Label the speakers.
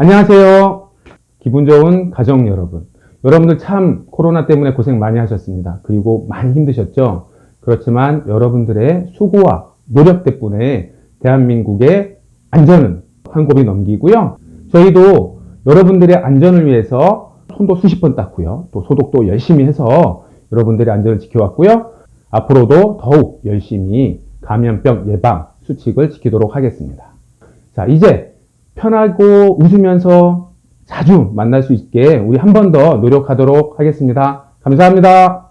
Speaker 1: 안녕하세요. 기분 좋은 가정 여러분. 여러분들 참 코로나 때문에 고생 많이 하셨습니다. 그리고 많이 힘드셨죠? 그렇지만 여러분들의 수고와 노력 덕분에 대한민국의 안전은 한 곱이 넘기고요. 저희도 여러분들의 안전을 위해서 손도 수십 번 닦고요. 또 소독도 열심히 해서 여러분들의 안전을 지켜왔고요. 앞으로도 더욱 열심히 감염병 예방 수칙을 지키도록 하겠습니다. 자, 이제 편하고 웃으면서 자주 만날 수 있게 우리 한 번 더 노력하도록 하겠습니다. 감사합니다.